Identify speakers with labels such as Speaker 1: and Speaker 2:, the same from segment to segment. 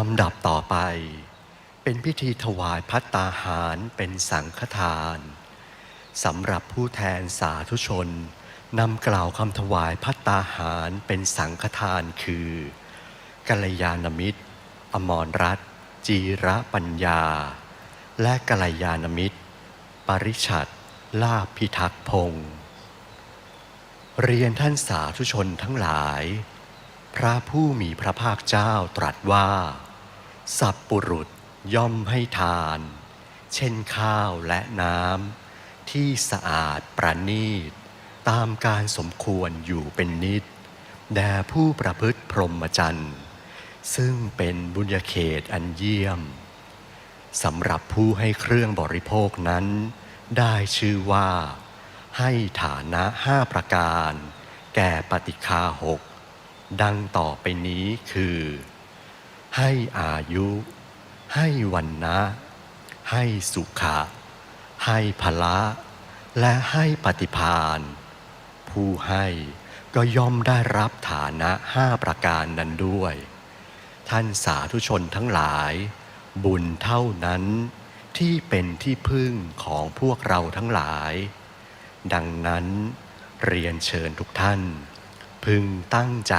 Speaker 1: ลำดับต่อไป เป็นพิธีถวายพัตตาหารเป็นสังฆทานสำหรับผู้แทนสาธุชนนำกล่าวคำถวายพัตตาหารเป็นสังฆทานคือกัลยาณมิตร อมรรัตจีระปัญญา และกัลยาณมิตร ปริชัดลาภพิทักษ์พงศ์เรียนท่านสาธุชนทั้งหลาย พระผู้มีพระภาคเจ้าตรัสว่า สัพปุรุษย่อมให้ทาน เช่นข้าวและน้ำที่สะอาดประณีต ตามการสมควรอยู่เป็นนิด แด่ผู้ประพฤติพรหมจรรย์ ซึ่งเป็นบุญญาเขตอันเยี่ยมสำหรับผู้ให้เครื่องบริโภคนั้น ได้ชื่อว่า ให้ฐานะห้าประการ แก่ปฏิคาหก ดังต่อไปนี้คือ ให้อายุ ให้วันนะให้สุขะ ให้พละ และให้ปฏิพานผู้ให้ก็ย่อมได้รับฐานะห้าประการนั้นด้วย ท่านสาธุชนทั้งหลาย บุญเท่านั้นที่เป็นที่พึ่งของพวกเราทั้งหลาย ดังนั้นเรียนเชิญทุกท่าน พึงตั้งใจ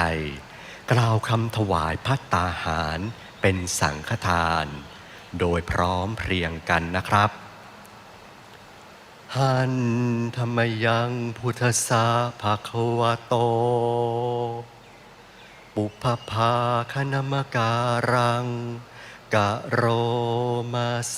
Speaker 1: กล่าวคำถวายพัตตาหารเป็นสังฆทาน โดยพร้อมเพรียงกันนะครับ หันธรรมยังพุทธสาภาควโต ปุพพาคณมการังกะโรมาเซ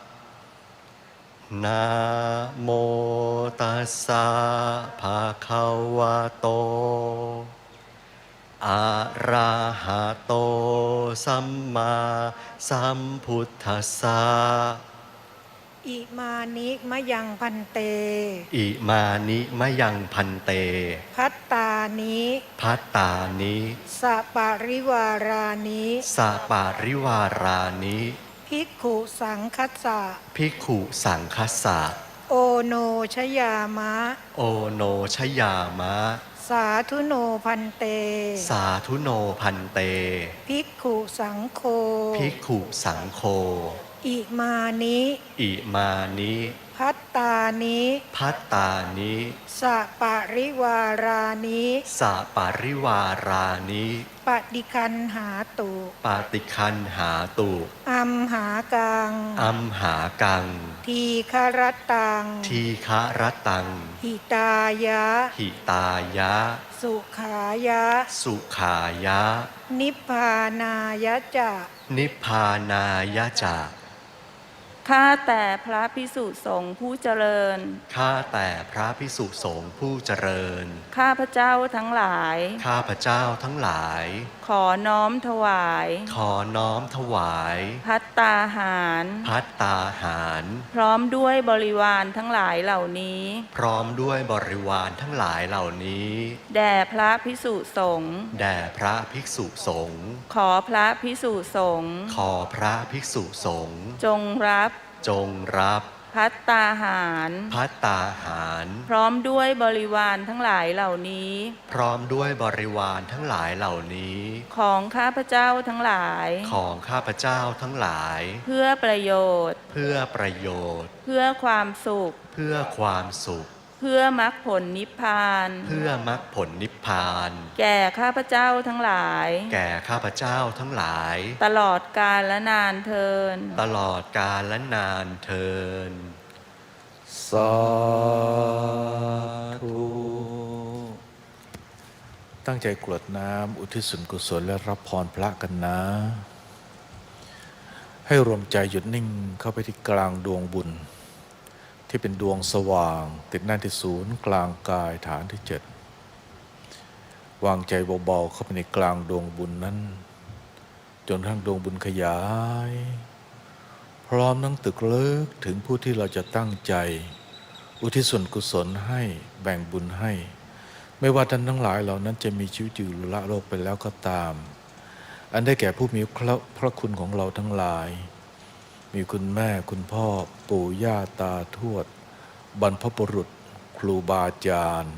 Speaker 1: นะโมตัสสะภะคะวะโต อะระหะโต สัมมาสัมพุทธัสสะ
Speaker 2: อิมานิมะยังพันเต
Speaker 1: อิมานิมะยังพันเต
Speaker 2: พัตตานิ
Speaker 1: พัตตานิ
Speaker 2: สะปาริวารานิ
Speaker 1: สาปาริวารานิ
Speaker 2: ภิกขุสังคัสสะ
Speaker 1: ภิกขุสังคัสสะ
Speaker 2: โอโนชยามะ
Speaker 1: โอโนชยามะ
Speaker 2: สาธุโนพันเต
Speaker 1: สาธุโนพันเต
Speaker 2: ภิกขุสังโฆ
Speaker 1: ภิกขุสังโฆ
Speaker 2: อิมานิ
Speaker 1: อิมานิ
Speaker 2: พัตตานิ
Speaker 1: พัตตานิ
Speaker 2: สะปาริวารานิ
Speaker 1: สาปาริวารานิ
Speaker 2: ปฏิคันหาตุ
Speaker 1: ปาติคันหาตุ
Speaker 2: อัมหากัง
Speaker 1: อัมหากัง
Speaker 2: ทีคารตัง
Speaker 1: ทีฆะรตัง
Speaker 2: หิตายะ
Speaker 1: หิตายะ
Speaker 2: สุขายะ
Speaker 1: สุขายะ
Speaker 2: นิพพานายะจะ
Speaker 1: นิพพานายะจะ
Speaker 3: ข้าแต่พระพิสุสงฆ์ผู้เจริญ
Speaker 1: ข้าแต่พระพิสุสงฆ์ผู้เจริญ
Speaker 3: ข้าพระเจ้าทั้งหลาย
Speaker 1: ข้าพระเจ้าทั้งหลาย
Speaker 3: ขอน้อมถวาย
Speaker 1: ขอน้อมถวาย
Speaker 3: พัตตาหาร
Speaker 1: พัตตาหาร
Speaker 3: พร้อมด้วยบริวารทั้งหลายเหล่านี้
Speaker 1: พร้อมด้วยบริวารทั้งหลายเหล่านี้
Speaker 3: แด่พระพิสุสงฆ์
Speaker 1: แด่พระภิกษุสงฆ์
Speaker 3: ขอพระพิสุสงฆ์
Speaker 1: ขอพระภิกษุสงฆ์
Speaker 3: จงรับ
Speaker 1: จงรับ
Speaker 3: พัตตาหาร
Speaker 1: พัตตาหาร
Speaker 3: พร้อมด้วยบริวารทั้งหลายเหล่านี้
Speaker 1: พร้อมด้วยบริวารทั้งหลายเหล่านี้
Speaker 3: ของข้าพระเจ้าทั้งหลาย
Speaker 1: ของข้าพเจ้าทั้งหลาย
Speaker 3: เพื่อประโยชน์
Speaker 1: เพื่อประโยชน์
Speaker 3: เพื่อความสุข
Speaker 1: เพื่อความสุข
Speaker 3: เพื่อมรรคผลนิพพาน
Speaker 1: เพื่อมรรคผลนิพพาน
Speaker 3: แก่ข้าพเจ้าทั้งหลาย
Speaker 1: แก่ข้าพเจ้าทั้งหลาย
Speaker 3: ตลอดกาลและนานเทิน
Speaker 1: ตลอดกาลและนานเทิน
Speaker 4: สาธุ ตั้งใจกรวดน้ำอุทิศส่วนกุศลและรับพรพระกันนะ ให้รวมใจหยุดนิ่งเข้าไปที่กลางดวงบุญ ที่เป็นดวงสว่าง ติดแน่นที่ศูนย์กลางกายฐานที่เจ็ดวางใจเบาๆเข้าไปในกลางดวงบุญนั้น จนทั้งดวงบุญขยาย พร้อมทั้งตึกเลิกถึงผู้ที่เราจะตั้งใจ อุทิศส่วนกุศลให้แบ่งบุญให้ ไม่ว่าท่านทั้งหลายเหล่านั้นจะมีชีวิตอยู่ละโลกไปแล้วก็ตาม อันได้แก่ผู้มีพระคุณของเราทั้งหลาย มีคุณแม่คุณพ่อปู่ย่าตาทวด บรรพบุรุษ ครูบาอาจารย์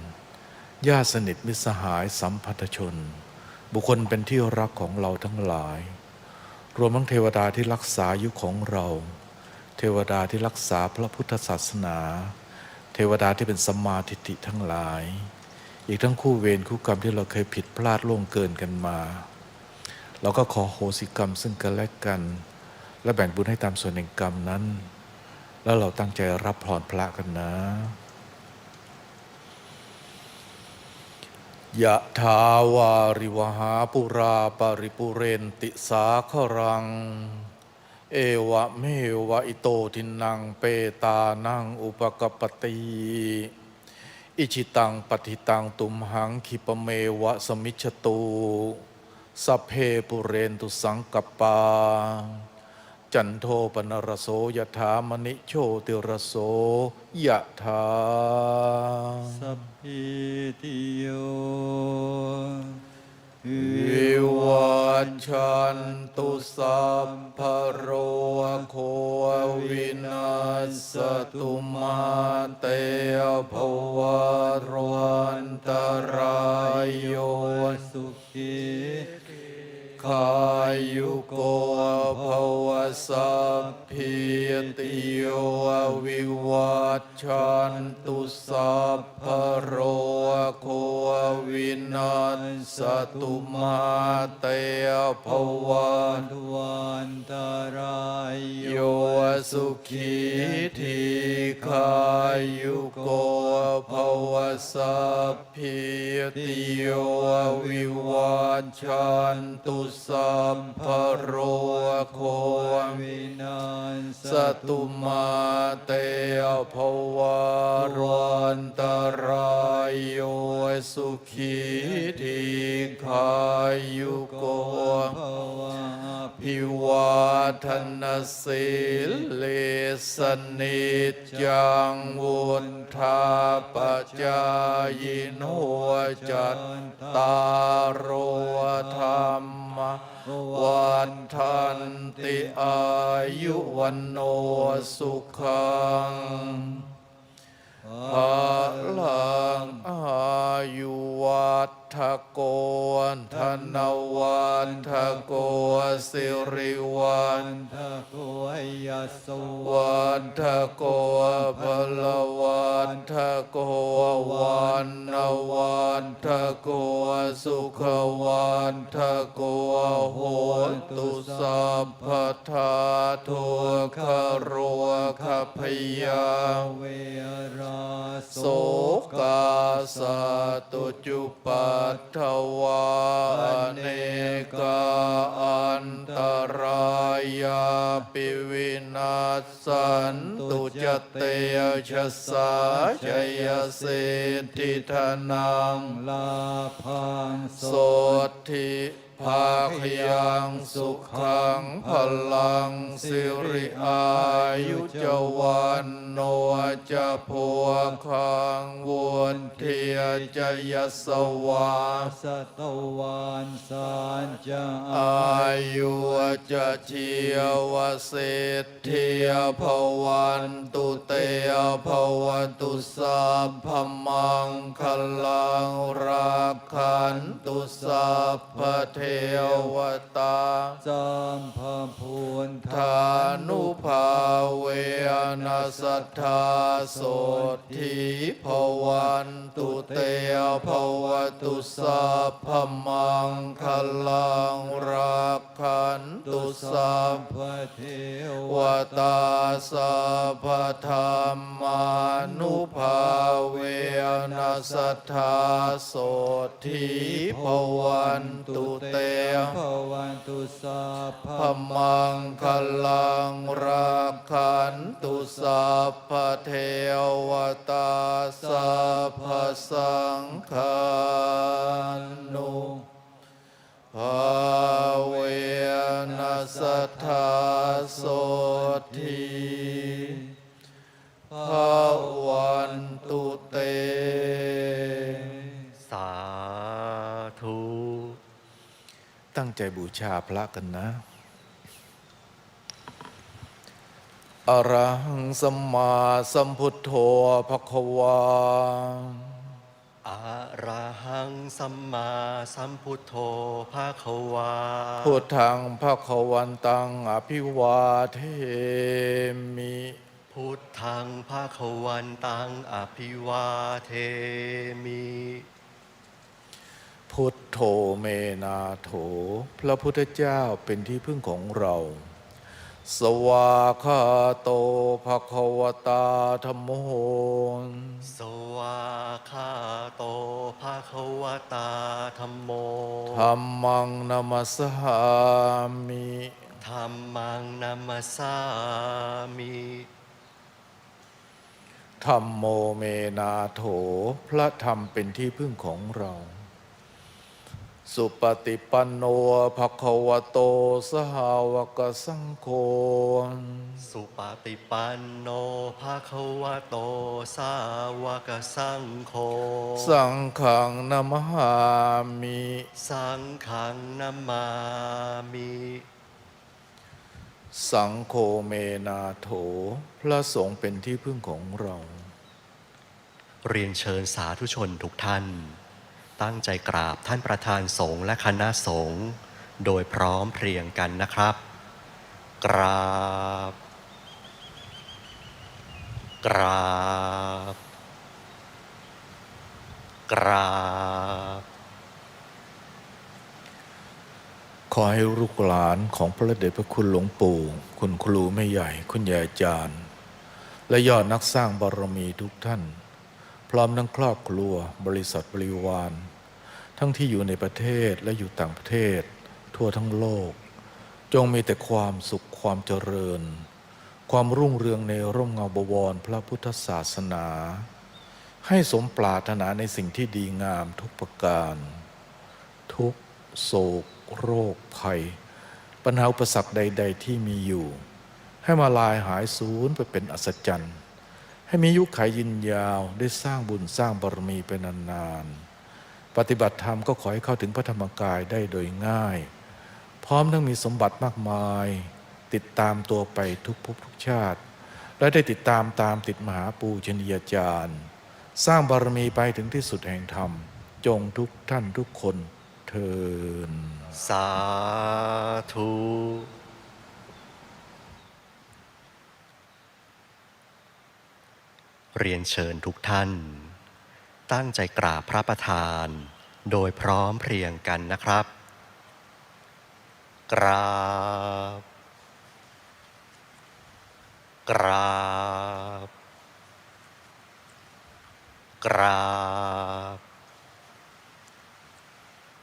Speaker 4: ญาติสนิทมิสหายสัมพัทธชน บุคคลเป็นที่รักของเราทั้งหลาย รวมทั้งเทวดาที่รักษายุคของเรา เทวดาที่รักษาพระพุทธศาสนา เทวดาที่เป็นสมมาทิติทั้งหลาย อีกทั้งคู่เวรคู่กรรมที่เราเคยผิดพลาดล่วงเกินกันมา เราก็ขอโหสิกรรมซึ่งกันและกัน และแบ่งบุญให้ตามส่วนแห่งกรรมนั้น แล้วเราตั้งใจรับพรพระกันนะยะถาวาริวหาปุราปาริปุเรนติสาครัง เอวะเมวะอิโตทินังเปตานังอุปกปปติอิชิตังปฏิตังตุมหังคิปเมวะสมิชตุสัพเพปุเรนตุสังกปา จันโทปนรโสยถามณิโชติรโสยะถา
Speaker 5: สัพพิติโย
Speaker 4: วิวัชชันตุสัพพะโรโควินาสตุมาเตภวัตวันตรายโย
Speaker 5: สุขี
Speaker 4: ขายุโกภวสัพพิติโยวิวัชชันตุสัพพโรโควินาสตุมาเตภวัน
Speaker 5: วันตรายโย
Speaker 4: โยสุขีทีขายุโกภว สัพพิติโยวิวัชชันตุสัพพะโรโค
Speaker 5: วินาศ
Speaker 4: สตุมาเตภวารวันตรายโยสุขีทีขายุโก
Speaker 5: ภวะ
Speaker 4: พิวาทนสิล สนิจจังวุธาปจายโนจัตตารโรธรรมวันทันติอายุวันโนสุขังภาลังอายุวัฏโกธนวัฏโกสิริวัน
Speaker 5: ทโก ยัสสวะ
Speaker 4: วัฏโกพลวัฏโกวันนวัฏโกสุขวันทโกโหตุสัพพทาทุกขโรคพยา
Speaker 5: เวราโส
Speaker 4: กาสาตุจุปัตถวาเนกาอันตรายาปิวิวินาศสันตุจเตชะสาชยเศรษฐิธนัง
Speaker 5: ลาพังโส
Speaker 4: ดที ภาคยังสุขังพลังสิริอายุจวันโนจะพวคังวนเทียจะยสวา
Speaker 5: สตวันสารจะ
Speaker 4: อายุจะเชียวเศรษฐียภวันตุเตภวันตุสัพมังคลังรักขันตุสัพพเทวตา
Speaker 5: สัมภพุน
Speaker 4: ธานุภาเวนัสธาโสทิภวันตุเตภว ตุสัพพมังคลังรักขันตุสัพ
Speaker 5: พเท
Speaker 4: วตาสัพพธรรมานุภาเวนัสธาโสทิภวันตุเต
Speaker 5: ภวันตุสัพพ
Speaker 4: พมังคลังรักขันตุสัพพเทวตาสัพพสังฆา พระวันตุเต สาธุ ตั้งใจบูชาพระกันนะ อรหังสัมมาสัมพุทโธพระควา
Speaker 1: อรหังสัมมาสัมพุทโธพระควา
Speaker 4: พุทธังพระควันตังอภิวาเทมิ
Speaker 1: พุทธังภาควันตังอภิวาเทมิ
Speaker 4: พุทโธเมนาโถ พระพุทธเจ้าเป็นที่พึ่งของเรา สวาคาโตภควตาธรรมโห
Speaker 1: สวาคาโตภาควตาธรรมโม
Speaker 4: ธรรมังนามัสสามิ
Speaker 1: ธรรมังนัมสสามิ
Speaker 4: ธรรมโมเมนาโถ พระธรรมเป็นที่พึ่งของเรา สุปฏิปันโนภควโต สหาวกสังโฆ
Speaker 1: สุปฏิปันโนภาควโต สาวกสังโฆ
Speaker 4: สังฆังนามหามิ
Speaker 1: สังฆังนามามิ
Speaker 4: สังโฆเมนาโถ พระสงฆ์เป็นที่พึ่งของเรา
Speaker 1: เรียนเชิญสาธุชนทุกท่าน ตั้งใจกราบท่านประธานสงฆ์และคณะสงฆ์โดยพร้อมเพรียงกันนะครับ กราบ กราบ กราบ
Speaker 4: ขอให้ลูกหลานของพระเดชพระคุณหลวงปู่ คุณครูแม่ใหญ่ คุณยายอาจารย์ และยอดนักสร้างบารมีทุกท่าน พร้อมทั้งครอบครัวบริษัทบริวาร ทั้งที่อยู่ในประเทศและอยู่ต่างประเทศ ทั่วทั้งโลก จงมีแต่ความสุขความเจริญ ความรุ่งเรืองในร่มเงาบวรพระพุทธศาสนา ให้สมปรารถนาในสิ่งที่ดีงามทุกประการ ทุกโศก โรคภัย ปัญหาอุปสรรคใด ๆ ที่มีอยู่ ให้มาลายหายสูญไปเป็นอัศจรรย์ ให้มียุขายยินยาวได้สร้างบุญสร้างบารมีเป็นนานๆปฏิบัติธรรมก็ขอให้เข้าถึงพระธรรมกายได้โดยง่าย พร้อมทั้งมีสมบัติมากมาย ติดตามตัวไปทุกภพทุกชาติ และได้ติดตามตามติดมหาปูชนียาจารย์ สร้างบารมีไปถึงที่สุดแห่งธรรมจงทุกท่านทุกคนเทิน
Speaker 1: สาธุเรียนเชิญทุกท่าน ตั้งใจกราบพระประธาน โดยพร้อมเพรียงกันนะครับ กราบ กราบ กรา